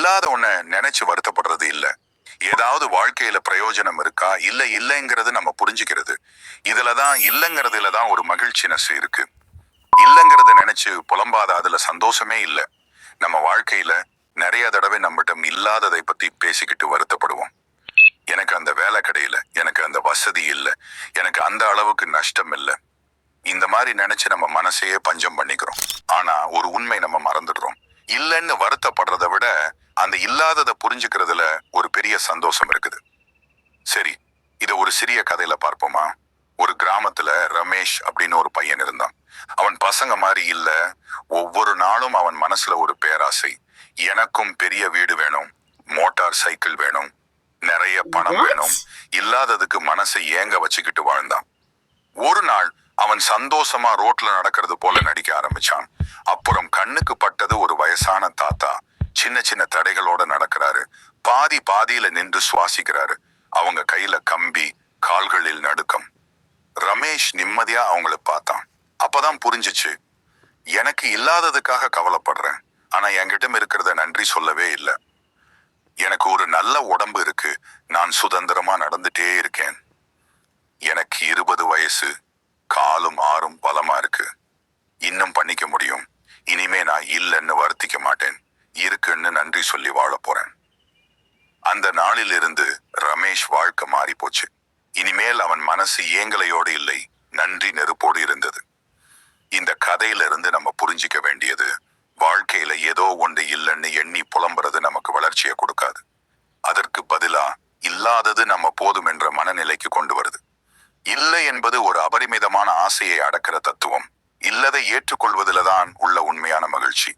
இல்லாத ஒன்ன நினைச்சு வருத்தப்படுறது இல்ல. ஏதாவது வாழ்க்கையில பிரயோஜனம் இருக்கா? இல்ல இல்லைங்கிறது நம்ம புரிஞ்சுக்கிறது. இதுலதான் இல்லைங்கிறதுல தான் ஒரு மகிழ்ச்சினஸ் இருக்கு. இல்லைங்கிறத நினைச்சு புலம்பாத அதுல சந்தோஷமே இல்ல. நம்ம வாழ்க்கையில நிறைய தடவை நம்மகிட்ட இல்லாததை பத்தி பேசிக்கிட்டு வருத்தப்படுவோம். எனக்கு அந்த வேலை கிடையில. எனக்கு அந்த வசதி இல்லை. எனக்கு அந்த அளவுக்கு நஷ்டம் இல்லை. இந்த மாதிரி நினைச்சு நம்ம மனசையே பஞ்சம் பண்ணிக்கிறோம். ஆனா ஒரு உண்மை நம்ம மறந்துடுறோம். இல்லைன்னு வருத்தப்படுறதை விட அந்த இல்லாததை புரிஞ்சுக்கிறதுல ஒரு பெரிய சந்தோஷம் இருக்குது. சரி இத ஒரு சிறிய கதையில பார்ப்போமா? ஒரு கிராமத்துல ரமேஷ் அப்படின்னு ஒரு பையன் இருந்தான். அவன் பசங்க மாதிரி இல்ல. ஒவ்வொரு நாளும் அவன் மனசுல ஒரு பேராசை. எனக்கும் பெரிய வீடு வேணும். மோட்டார் சைக்கிள் வேணும். நிறைய பணம் வேணும். இல்லாததுக்கு மனசை ஏங்க வச்சுக்கிட்டு வாழ்ந்தான். ஒரு நாள் அவன் சந்தோஷமா ரோட்ல நடக்கிறது போல நடிக்க ஆரம்பிச்சான். அப்புறம் கண்ணுக்கு பட்டது ஒரு வயசான தாத்தா. சின்ன சின்ன தடைகளோட நடக்கிறாரு. பாதி பாதியில நின்று சுவாசிக்கிறாரு. அவங்க கையில கம்பி கால்களில் நடுக்கம். ரமேஷ் நிம்மதியா அவங்கள பார்த்தான். அப்பதான் புரிஞ்சுச்சு எனக்கு இல்லாததுக்காக கவலைப்படுறேன். ஆனா என்கிட்ட இருக்கிறத நன்றி சொல்லவே இல்லை. எனக்கு ஒரு நல்ல உடம்பு இருக்கு. நான் சுதந்திரமா நடந்துட்டே இருக்கேன். எனக்கு இருபது வயசு காலும் ஆறும் பலமா இருக்கு. இன்னும் பண்ணிக்க முடியும். இனிமே நான் இல்லைன்னு வருத்திக்க மாட்டேன். இருக்குன்னு நன்றி சொல்லி வாழ போறேன். அந்த நாளிலிருந்து ரமேஷ் வாழ்க்கை மாறி போச்சு. இனிமேல் அவன் மனசு ஏங்கலையோடு இல்லை நன்றி நெருப்போடு இருந்தது. இந்த கதையிலிருந்து நம்ம புரிஞ்சிக்க வேண்டியது வாழ்க்கையில ஏதோ ஒன்று இல்லைன்னு எண்ணி புலம்புறது நமக்கு வளர்ச்சியை கொடுக்காது. அதற்கு பதிலா இல்லாதது நம்ம போதும் என்ற மனநிலைக்கு கொண்டு வருது. இல்லை என்பது ஒரு அபரிமிதமான ஆசையை அடக்கிற தத்துவம். இல்லதை ஏற்றுக்கொள்வதில்தான் உள்ள உண்மையான மகிழ்ச்சி.